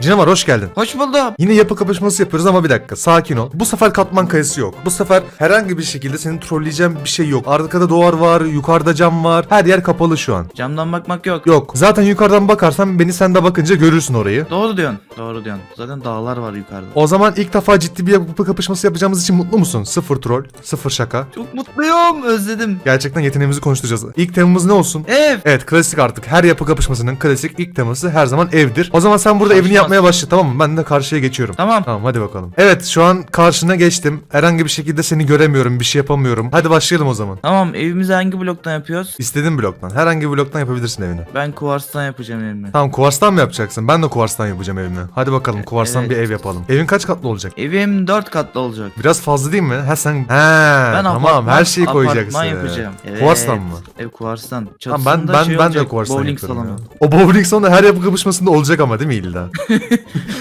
Canavar hoş geldin. Hoş buldum. Yine yapı kapışması yapıyoruz ama bir dakika sakin ol. Bu sefer katman kayısı yok. Bu sefer herhangi bir şekilde seni trolleyeceğim bir şey yok. Arkada duvar var, yukarıda cam var. Her yer kapalı şu an. Camdan bakmak yok. Yok. Zaten yukarıdan bakarsan beni sen de bakınca görürsün orayı. Doğru diyorsun. Doğru diyorsun. Zaten dağlar var yukarıda. O zaman ilk defa ciddi bir yapı kapışması yapacağımız için mutlu musun? Sıfır troll, sıfır şaka. Çok mutluyum. Özledim. Gerçekten yeteneğimizi konuşturacağız. İlk temamız ne olsun? Ev. Evet klasik artık. Her yapı kapışmasının klasik ilk teması her zaman evdir. O zaman sen burada evini Karşıma- yapmaya başla tamam mı? Ben de karşıya geçiyorum. Tamam. Tamam hadi bakalım. Evet şu an karşına geçtim. Herhangi bir şekilde seni göremiyorum. Bir şey yapamıyorum. Hadi başlayalım o zaman. Tamam evimizi hangi bloktan yapıyoruz? İstediğin bloktan. Herhangi bir bloktan yapabilirsin evini. Ben kuvarstan yapacağım evimi. Tamam kuvarstan mı yapacaksın? Ben de kuvarstan yapacağım evimi. Hadi bakalım kuvarstan evet. bir ev yapalım. Evin kaç katlı olacak? Evim 4 katlı olacak. Biraz fazla değil mi? Ha sen... He Ben tamam apartman- her şeyi koyacaksın. yapacağım. Evet. Kuvarstan mı? Ev kuvarstan. Tamam Çatısında ben ben şey ben de olacak, kuvarstan bowling yapıyorum salonu. ya. O bowling salonu her yapı kapışmasında olacak ama değil mi illa?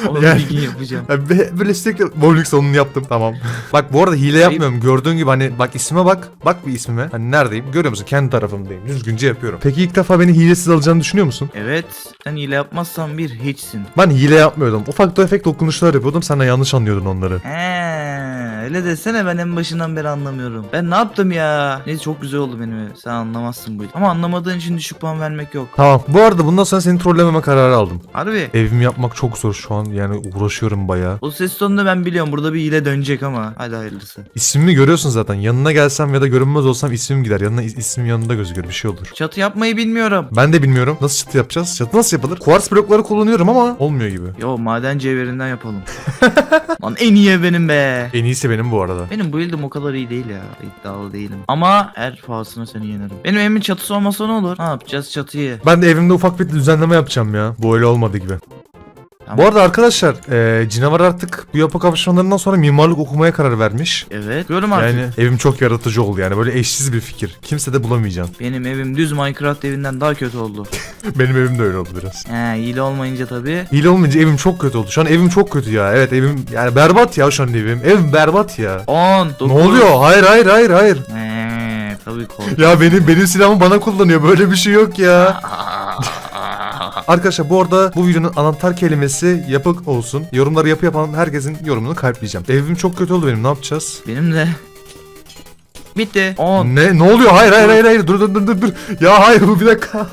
Onu Yani- bir gün yapacağım. Ya be- böyle sürekli bowling salonunu yaptım tamam. bak bu arada hile yapmıyorum. Gördüğün gibi hani bak isme bak. Bak bir ismime. Hani neredeyim? Görüyor musun? Kendi tarafımdayım. Düzgünce yapıyorum. Peki ilk defa beni hilesiz alacağını düşünüyor musun? Evet. Sen hile yapmazsan bir hiçsin. Ben hile yapmıyordum. Ufak tefek dokunuşlar yapıyordum. Sen de yanlış anlıyordun onları. Eee öyle desene ben en başından beri anlamıyorum. Ben ne yaptım ya? Neyse çok güzel oldu benim ev. Sen anlamazsın bu. Ama anlamadığın için düşük puan vermek yok. Tamam. Bu arada bundan sonra seni trollememe kararı aldım. Harbi. Evimi yapmak çok zor şu an. Yani uğraşıyorum bayağı. O ses tonunu ben biliyorum. Burada bir hile dönecek ama. Hadi hayırlısı. İsmimi görüyorsun zaten. Yanına gelsem ya da görünmez olsam ismim gider. Yanına is- ismim yanında gözükür. Bir şey olur. Çatı yapmayı bilmiyorum. Ben de bilmiyorum. Nasıl çatı yapacağız? Çatı nasıl yapılır? Kuars blokları kullanıyorum ama olmuyor gibi. Yo maden cevherinden yapalım. Lan en iyi benim be. En iyisi benim bu arada. Benim bu build'im o kadar iyi değil ya. İddialı değilim. Ama her pahasına seni yenerim. Benim evimin çatısı olmasa ne olur? Ne yapacağız çatıyı? Ben de evimde ufak bir düzenleme yapacağım ya. Bu öyle olmadı gibi. Tamam. Bu arada arkadaşlar e, Cinavar artık bu yapı kapışmalarından sonra mimarlık okumaya karar vermiş. Evet. Görüm artık. Yani evim çok yaratıcı oldu yani böyle eşsiz bir fikir. Kimse de bulamayacaksın. Benim evim düz Minecraft evinden daha kötü oldu. Benim evim de öyle oldu biraz. He hile olmayınca tabii. Hile olmayınca evim çok kötü oldu. Şu an evim çok kötü ya. Evet evim yani berbat ya şu an evim. Evim berbat ya. 10, 9. Ne oluyor? Hayır hayır hayır hayır. He tabii kork. Ya benim benim silahımı bana kullanıyor. Böyle bir şey yok ya. Arkadaşlar bu arada bu videonun anahtar kelimesi yapık olsun. Yorumları yapı yapan herkesin yorumunu kalpleyeceğim. Evim çok kötü oldu benim. Ne yapacağız? Benim de. Bitti. 10. Ne ne oluyor? Hayır hayır hayır hayır. Dur dur dur dur dur. Ya hayır bu bir dakika.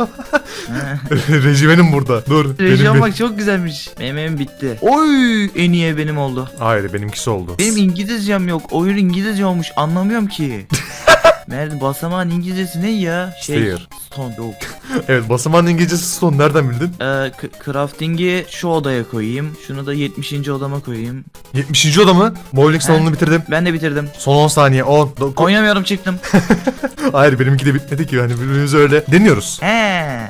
Reji benim burada. Dur. Reji benim, olmak çok güzelmiş. Benim evim bitti. Oy en iyi benim oldu. Hayır benimkisi oldu. Benim İngilizcem yok. Oyun İngilizce olmuş. Anlamıyorum ki. Nerede basamağın İngilizcesi ne ya? Şey, Stair. stone yok. Evet basamağın İngilizcesi son nereden bildin? Ee, crafting'i şu odaya koyayım. Şunu da 70. odama koyayım. 70. oda mı? Bowling salonunu bitirdim. Ben de bitirdim. Son 10 saniye. 10. 9. Oynamıyorum çıktım. Hayır benimki de bitmedi ki. Hani birbirimize öyle deniyoruz. He.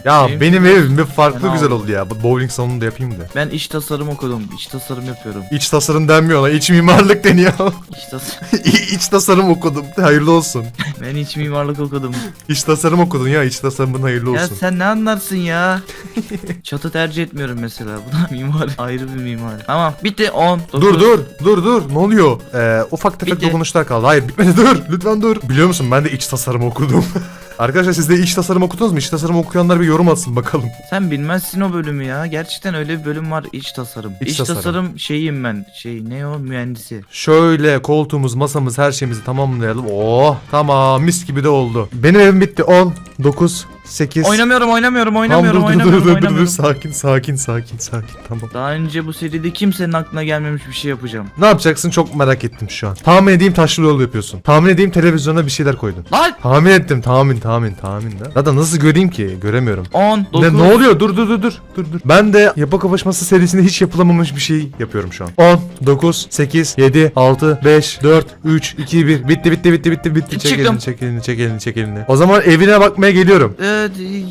Ya Benim- benim evim bir farklı Fena güzel oldu. oldu ya. Bu bowling salonunu da yapayım da. Ben iç tasarım okudum. İç tasarım yapıyorum. İç tasarım denmiyor ona. İç mimarlık deniyor. İç tasarım. İç tasarım okudum. Hayırlı olsun. Ben iç mimarlık okudum. İç tasarım okudun ya. İç tasarımın hayırlı Ya olsun. sen ne anlarsın ya? Çatı tercih etmiyorum mesela. Bu da mimar. Ayrı bir mimar. Tamam. Bitti 10. Dur dur dur dur ne oluyor? Ee, ufak tefek Bitti. dokunuşlar kaldı. Hayır bitmedi dur lütfen dur. Biliyor musun ben de iç tasarım okudum. Arkadaşlar siz de iç tasarım okudunuz mu? İç tasarım okuyanlar bir yorum atsın bakalım. Sen bilmezsin o bölümü ya. Gerçekten öyle bir bölüm var iç tasarım. İç İç, tasarım. tasarım. şeyim ben. Şey ne o mühendisi. Şöyle koltuğumuz, masamız, her şeyimizi tamamlayalım. Oh tamam mis gibi de oldu. Benim evim bitti. 10, 9, 8. Oynamıyorum oynamıyorum Tamam oynamıyorum dur dur dur oynamıyorum dur dur, dur oynamıyorum. sakin sakin sakin sakin tamam. Daha önce bu seride kimsenin aklına gelmemiş bir şey yapacağım. Ne yapacaksın çok merak ettim şu an. Tahmin edeyim taşlı yol yapıyorsun. Tahmin edeyim televizyona bir şeyler koydun. Lan! Tahmin ettim tahmin tahmin tahmin de. Zaten nasıl göreyim ki göremiyorum. 10, 9. Ne, ne oluyor? Dur dur dur dur dur dur. Ben de yapı kapışması serisinde hiç yapılamamış bir şey yapıyorum şu an. 10, 9, 8, 7, 6, 5, 4, 3, 2, 1. Bitti bitti bitti bitti bitti. Çek Çıktım. elini çek elini çek elini çek elini. O zaman evine bakmaya geliyorum. Ee,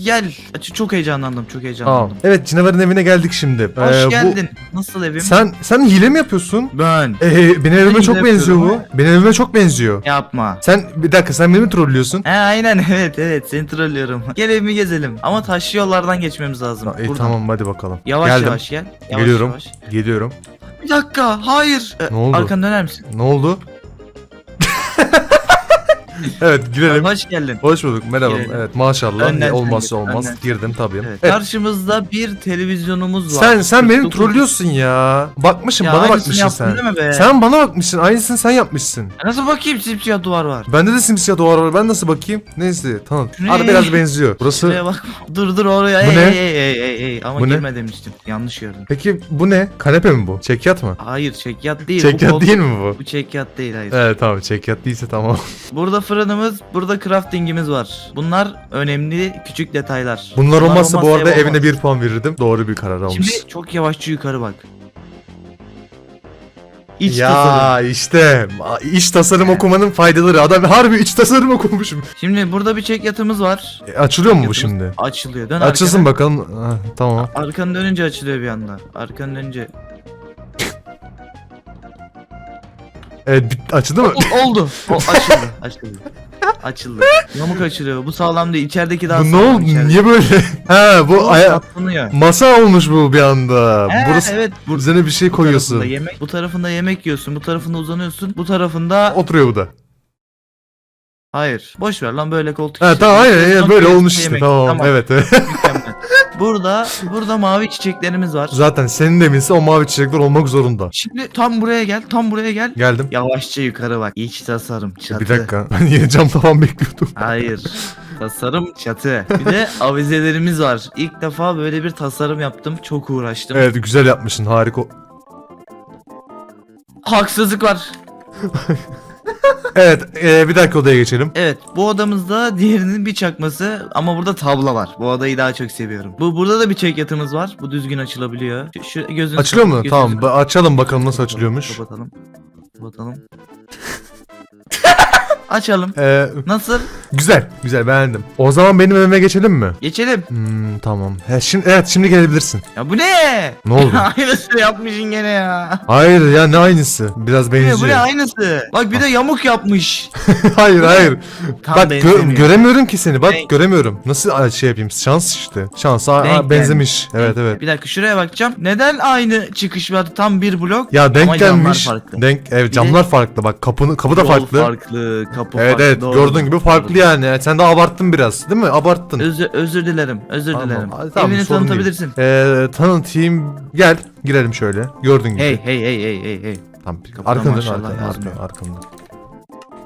gel. Çok heyecanlandım çok Tamam. heyecanlandım. Evet Cinavar'ın evine geldik şimdi. Hoş Ee, bu- geldin. Nasıl evim? Sen sen hile mi yapıyorsun? Ben. Ee, benim evime hile çok benziyor bu. yapıyorum Benim evime çok benziyor. Yapma. Sen bir dakika sen beni mi trollüyorsun? He aynen evet evet seni trollüyorum. Gel evimi gezelim. Ama taşlı yollardan geçmemiz lazım. E, Buradan. tamam hadi bakalım. Yavaş Geldim. yavaş gel. Yavaş Geliyorum. yavaş. Geliyorum. Bir dakika hayır. Ee, Ne oldu? Arkanı döner misin? Ne oldu? Evet girelim. Hoş geldin. Hoş bulduk merhaba. Girelim. Evet maşallah Önden sen olmazsa gir, olmaz. önden. Girdim tabii. Evet. Evet. Karşımızda bir televizyonumuz var. Sen sen beni 49 trollüyorsun ya. Bakmışım Ya bana aynısını bakmışsın yaptın sen. değil mi be? Sen bana bakmışsın. Aynısını sen yapmışsın. Nasıl bakayım simsiyah duvar var. Bende de simsiyah duvar var. Ben nasıl bakayım? Neyse tamam. Ne? Hadi biraz benziyor. Burası Şuraya bak. Dur dur oraya. Bu ey, ne? Ey, ey, ey, ey. Ama Bu ne? girme demiştim. Yanlış gördüm. Peki bu ne? Kanepe mi bu? Çekyat mı? Hayır çekyat değil. bu Çekyat koltuk- değil mi bu? Bu çekyat değil hayır. Evet tamam çekyat değilse tamam. Burada fırınımız, burada craftingimiz var. Bunlar önemli küçük detaylar. Bunlar olmazsa bu arada ev evine bir puan verirdim. Doğru bir karar almış. Şimdi çok yavaşça yukarı bak. İç tasarım. ya işte iç tasarım okumanın faydaları. Adam harbi iç tasarım okumuşum. Şimdi burada bir çekyatımız var. E, açılıyor mu bu şimdi? Açılıyor. Dön Açılsın arkana. bakalım. Ha, tamam. Arkanı dönünce açılıyor bir anda. Arkanı dönünce. Evet bit- açıldı mı? Oldu. O açıldı. Açıldı. Açıldı. Yamuk açılıyor. Bu sağlam değil. İçerideki daha Bu ne sağlam. oldu? içeride. Niye böyle? ha bu aya katlanıyor. masa olmuş bu bir anda. He, Burası evet. Bu üzerine bir şey koyuyorsun. tarafında yemek, bu tarafında yemek yiyorsun. Bu tarafında uzanıyorsun. Bu tarafında Oturuyor bu da. hayır. Boş ver lan böyle koltuk. İşte. tamam aynen Uzan, böyle olmuş işte. yemek. Tamam, evet. evet. Burada burada mavi çiçeklerimiz var. Zaten senin de eminse o mavi çiçekler olmak zorunda. Şimdi tam buraya gel. Tam buraya gel. Geldim. Yavaşça yukarı bak. İç tasarım çatı. Bir dakika. Ben yine cam tavan bekliyordum. Hayır. Tasarım çatı. Bir de avizelerimiz var. İlk defa böyle bir tasarım yaptım. Çok uğraştım. Evet güzel yapmışsın harika. Haksızlık var. Evet e, bir dakika odaya geçelim. Evet bu odamızda diğerinin bir çakması ama burada tablo var. Bu odayı daha çok seviyorum. Bu burada da bir çek yatımız var. Bu düzgün açılabiliyor. Şu, şu gözünü Açılıyor mu? gözünü- Tamam ba- açalım bakalım nasıl açılıyormuş. Kapatalım. Kapatalım. Açalım. Ee, Nasıl? güzel güzel beğendim. O zaman benim evime geçelim mi? Geçelim. Hmm, tamam. He, şimdi, evet şimdi gelebilirsin. Ya bu ne? Ne oldu? Aynısını yapmışsın gene ya. Hayır ya ne aynısı. Biraz Bu ne, bu ne benziyor. aynısı? Bak bir de yamuk yapmış. hayır hayır. Tam Bak gö- benzemiyor. göremiyorum ki seni. Bak Renk. göremiyorum. Nasıl a- şey yapayım? Şans işte. Şans. Aa, Denk aa, benzemiş. Evet evet. Bir dakika şuraya bakacağım. Neden aynı çıkış var? Tam bir blok. Ya denk Ama camlar gelmiş. farklı. Denk evet de- camlar farklı. Bak kapını kapı da Yol farklı. farklı, kapı Evet farklı. evet doğru. gördüğün gibi farklı yani. Sen de abarttın biraz değil mi? Abarttın. Özür, özür dilerim. Özür Tamam, dilerim. tamam, Evini değil. tanıtabilirsin. Ee, tanıtayım. Gel girelim şöyle. Gördüğün gibi. Hey hey hey hey hey hey. Tamam. Yazmıyor. Arkanı. arkanı.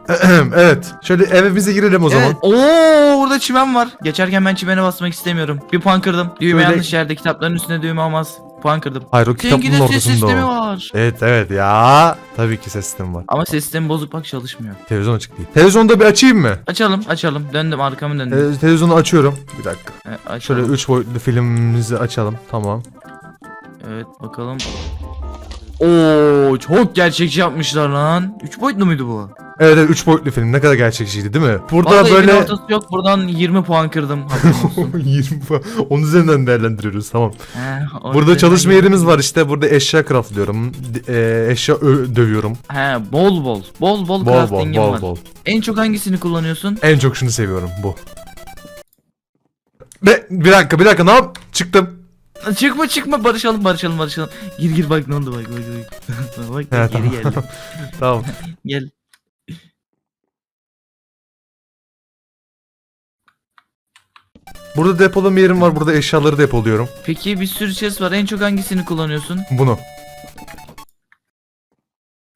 evet. Şöyle evimize girelim o zaman. Evet. Oo orada çimen var. Geçerken ben çimene basmak istemiyorum. Bir puan kırdım. Düğme Böyle- yanlış yerde. Kitapların üstüne düğme olmaz. Puan kırdım. Hayır o kitabın de ses sistemi o. var. Evet evet ya. Tabii ki ses sistemi var. Ama ses sistemi bozuk bak çalışmıyor. Televizyon açık değil. Televizyonu da bir açayım mı? Açalım açalım. Döndüm arkamı döndüm. Ee, televizyonu açıyorum. Bir dakika. Ee, Şöyle açalım. 3 boyutlu filmimizi açalım. Tamam. Evet bakalım. Oo çok gerçekçi yapmışlar lan. 3 boyutlu muydu bu? Evet evet 3 boyutlu film ne kadar gerçekçiydi değil mi? Burada Vallahi evin böyle ortası yok. Buradan 20 puan kırdım. Haberin olsun. 20 falan. Onun üzerinden değerlendiriyoruz tamam. He, o Burada çalışma ben- yerimiz var işte. Burada eşya craftlıyorum. d- e, eşya ö- dövüyorum. He bol bol. Bol bol, Bol bol crafting'im bol var. bol. En çok hangisini kullanıyorsun? En çok şunu seviyorum bu. Be bir dakika bir dakika ne yap? Çıktım. Çıkma çıkma barışalım barışalım barışalım. Gir gir bak ne oldu bak bak bak. bak He, geri tamam. geldim. Tamam. Gel. Burada depolama yerim var. Burada eşyaları depoluyorum. Peki bir sürü chest var. En çok hangisini kullanıyorsun? Bunu.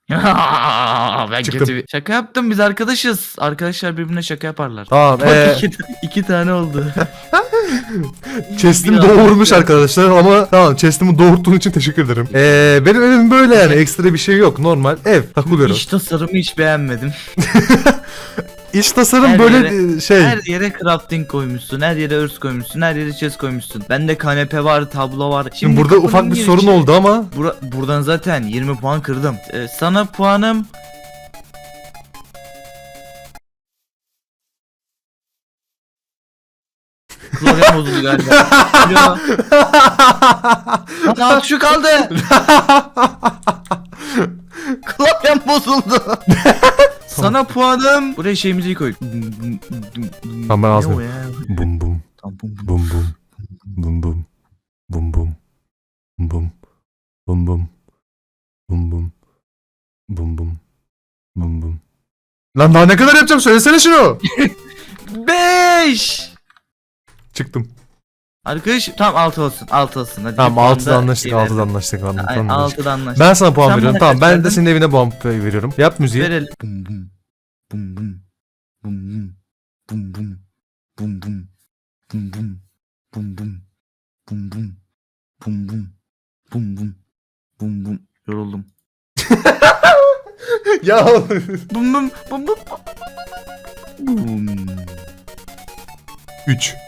ben Çıktım. kötü bir... Şaka yaptım biz arkadaşız. Arkadaşlar birbirine şaka yaparlar. Tamam. Bak ee, iki, iki tane oldu. Chest'imi Biraz- doğurmuş arkadaşlar ama tamam chest'imi doğurttuğun için teşekkür ederim. Ee, benim evim böyle yani ekstra bir şey yok normal ev takılıyorum. İç tasarımı hiç beğenmedim. İç tasarım Her böyle yere- e, şey. Her yere crafting koymuşsun, her yere örs koymuşsun, her yere chest koymuşsun. Bende kanepe var, tablo var. Şimdi burada kapının ufak bir sorun oldu ama Bura- buradan zaten 20 puan kırdım. Ee, sana puanım Klavyem bozuldu galiba. Lan şu kaldı. Klavyem bozuldu. Sana puanım. Buraya şeyimizi koy. Tamam, ben Ne o mı? ya? bum bum Tamam, bum bum. bum bum bum bum bum bum bum bum bum bum bum bum bum bum bum Lan daha ne kadar yapacağım söylesene şunu. 5 Çıktım. Arkadaş tamam 6 olsun 6 olsun hadi. Tamam Bir puan 6'da da anlaştık şey 6'da verelim. anlaştık. anlaştık, Aynen, anlaştık. 6'da anlaştık. Ben sana puan Sen veriyorum. bana Tamam kaç ben de verdin? senin evine puan veriyorum. Yap müziği. Verelim. Bum bum. Bum bum. Bum bum. Bum bum. Bum bum. Bum bum. Bum bum. Bum bum. Bum bum. Bum bum. Bum bum. Yoruldum. ya Bum bum. Bum bum. Bum. 3.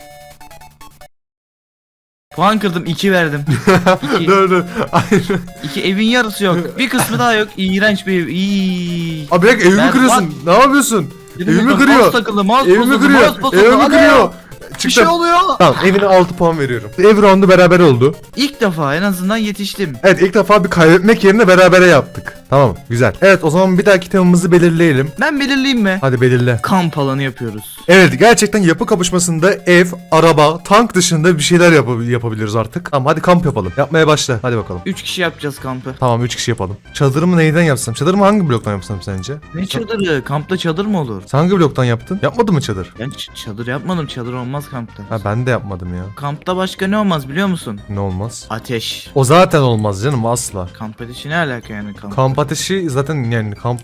Puan kırdım 2 verdim. 2. dur dur. Hayır. 2 evin yarısı yok. Bir kısmı daha yok. İğrenç bir ev. İyi. Abi dakika evimi Ben- kırıyorsun. Ne yapıyorsun? Evimi Mouse kırıyor. mouse Evimi bozuldu, kırıyor. bozuldu. Evimi Hadi kırıyor. Bir şey Çıktım. oluyor. Tamam evine 6 puan veriyorum. Ev roundu beraber oldu. İlk defa en azından yetiştim. Evet ilk defa bir kaybetmek yerine berabere yaptık. Tamam güzel. Evet o zaman bir dahaki temamızı belirleyelim. Ben belirleyeyim mi? Hadi belirle. Kamp alanı yapıyoruz. Evet gerçekten yapı kapışmasında ev, araba, tank dışında bir şeyler yap- yapabiliriz artık. Tamam hadi kamp yapalım. Yapmaya başla. Hadi bakalım. 3 kişi yapacağız kampı. Tamam 3 kişi yapalım. Çadırımı neyden yapsam? Çadırımı hangi bloktan yapsam sence? Ne çadırı? Kampta çadır mı olur? Sen hangi bloktan yaptın? Yapmadın mı çadır? Ben ç- çadır yapmadım. Çadır olmaz kampta. Ha ben de yapmadım ya. Kampta başka ne olmaz biliyor musun? Ne olmaz? Ateş. O zaten olmaz canım asla. Kamp ateşi ne alaka yani kamp? Kamp ateşi zaten yani kamp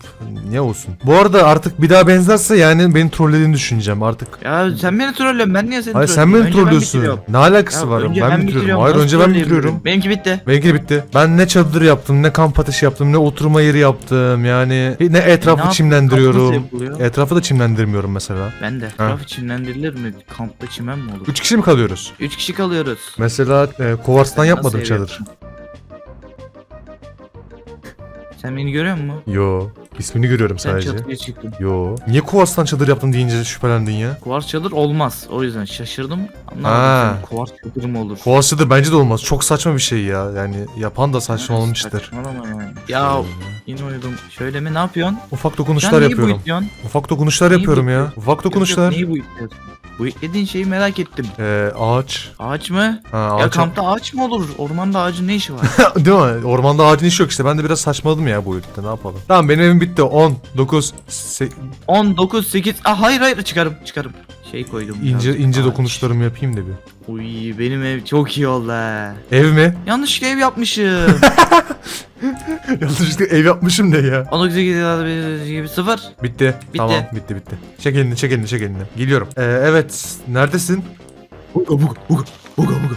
ne olsun. Bu arada artık bir daha benzerse yani beni trollediğini düşüneceğim artık. Ya sen beni trollüyorsun ben niye seni Hayır sen beni ben trollüyorsun. Ne alakası Ya var? önce ben, bitiriyorum. Hayır nasıl önce ben bitiriyorum. Benimki bitti. Benimki de bitti. Ben ne çadır yaptım, ne kamp ateşi yaptım, ne oturma yeri yaptım. Yani ne etrafı yaptın? çimlendiriyorum. Etrafı da çimlendirmiyorum mesela. Ben de. Etrafı çimlendirilir mi? Kampta çimen mi olur? 3 kişi mi kalıyoruz? 3 kişi kalıyoruz. Mesela e, Kovars'tan yapmadım çadır. yaptın? Sen beni görüyor musun? Yo. ismini görüyorum Sen sadece. çatıya çıktın. Yo. Niye Kovars'tan çadır yaptın deyince şüphelendin ya? Kuvars çadır olmaz. O yüzden şaşırdım. Ha. Anlamadım. senin Kuvars çadır mı olur? Kovars çadır bence de olmaz. Çok saçma bir şey ya. Yani yapan da saçma olmuştur. Saçmalama yani. Ya yine uyudum. Şöyle mi ne yapıyorsun? Ufak Sen dokunuşlar neyi yapıyorum. boyutluyorsun? Ufak dokunuşlar Neyi yapıyorum ya. Ufak Yok, yok, dokunuşlar. Neyi boyutluyorsun? Boyutlediğin şeyi merak ettim. Ee, ağaç. Ağaç mı? Ha, Ya ağaç. kampta ağaç mı olur? Ormanda ağacın ne işi var? Değil mi? Ormanda ağacın işi yok işte. Ben de biraz saçmaladım ya bu ülkede. Ne yapalım? Tamam benim evim bitti. 10, 9, 8. 10, 9, 8. Ah hayır hayır çıkarım çıkarım. Şey koydum. ince birazcık ince ağaç. dokunuşlarımı yapayım da bir. Uy benim ev çok iyi oldu ha. Ev mi? Yanlışlıkla ev yapmışım. Yanlışlıkla ev yapmışım ne ya? 19, 8, gibi 0. Bitti. Bitti. Tamam bitti bitti. Çek elini çek elini çek elini. Geliyorum. Ee, evet. Neredesin?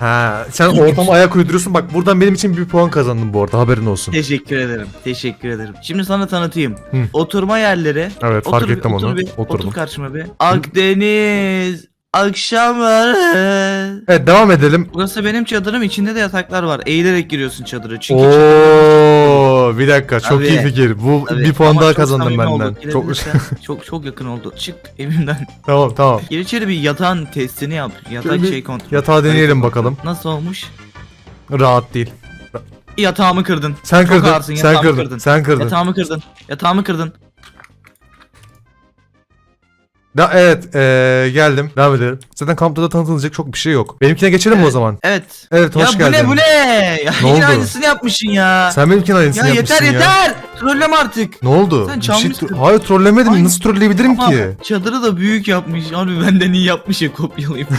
Ha, sen ortama ayak uyduruyorsun. Bak buradan benim için bir puan kazandın bu arada. Haberin olsun. Teşekkür ederim. Teşekkür ederim. Şimdi sana tanıtayım. Hı. Oturma yerleri. Evet fark Otur bir- ettim otur onu. Bir, Oturdum. Otur karşıma bir. Akdeniz akşamları. Evet devam edelim. Burası benim çadırım. içinde de yataklar var. Eğilerek giriyorsun çadıra. Çünkü çadır- Oo, bir dakika çok Tabii. iyi fikir. Bu Tabii. bir puan Ama daha çok kazandım samimi benden. olduk. Çok çok çok yakın oldu. Çık evimden. tamam tamam. Gir içeri bir yatağın testini yap. Yatak Şöyle bir şey kontrol. Yatağı deneyelim bakalım. Nasıl olmuş? Rahat değil. Yatağımı kırdın. Sen Çok kırdın. ağırsın, Sen yatağımı kırdın. kırdın. Sen kırdın. Yatağımı kırdın. Yatağımı kırdın. Da, evet ee, geldim. Devam edelim. Zaten kampta da tanıtılacak çok bir şey yok. Benimkine geçelim mi o Evet. zaman? Evet. Evet hoş ya geldin. bu ne bu ne? Ya Ne yine oldu? aynısını yapmışsın ya. Sen benimkinin aynısını ya yapmışsın yeter ya. yeter. Trolleme artık. Ne oldu? Sen Bir şey çalmışsın. tro- Hayır trollemedim. Ay. Nasıl trolleyebilirim Ama ki? çadırı da büyük yapmış. Abi benden iyi yapmış ya kopyalayıp.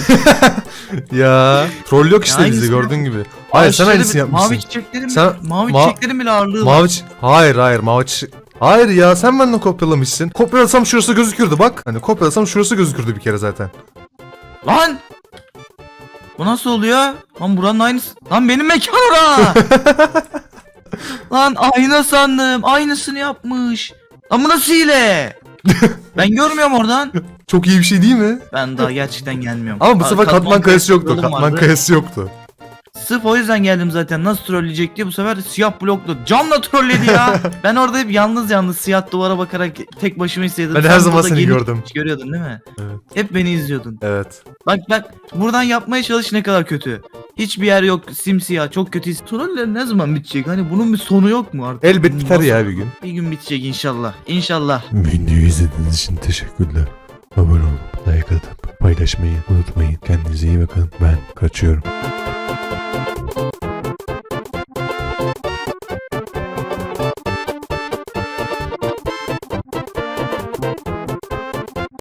Ya troll yok işte bizi aynısını gördüğün gibi. Hayır sen Aşırı aynısını yapmışsın. Mavi çiçeklerin Sen- mavi ma- çiçeklerin bile ağırlığı var. Mavi çi- Hayır hayır mavi çi- Hayır ya sen benden kopyalamışsın. Kopyalasam şurası gözükürdü bak. Hani kopyalasam şurası gözükürdü bir kere zaten. Lan! Bu nasıl oluyor? Lan buranın aynısı. Lan benim mekan ora. Lan ayna sandım. Aynısını yapmış. Lan bu nasıl hile? ben görmüyorum oradan. Çok iyi bir şey değil mi? Ben daha gerçekten gelmiyorum. Ama bu sefer katman kayası yoktu. Katman vardı. kayası yoktu. Sırf o yüzden geldim zaten. Nasıl trolleyecek diye bu sefer siyah bloklu. Camla trolledi ya. ben orada hep yalnız yalnız siyah duvara bakarak tek başıma izledim. Ben her zaman seni gelip gördüm. Görüyordun değil mi? Evet. Hep beni izliyordun. Evet. Bak bak buradan yapmaya çalış ne kadar kötü. Hiçbir yer yok simsiyah çok kötü. Troller ne zaman bitecek? Hani bunun bir sonu yok mu artık? Elbet Bunun biter ya bir gün. Bir gün bitecek inşallah. İnşallah. Videoyu izlediğiniz için teşekkürler. Abone olup like atıp paylaşmayı unutmayın. Kendinize iyi bakın. Ben kaçıyorum.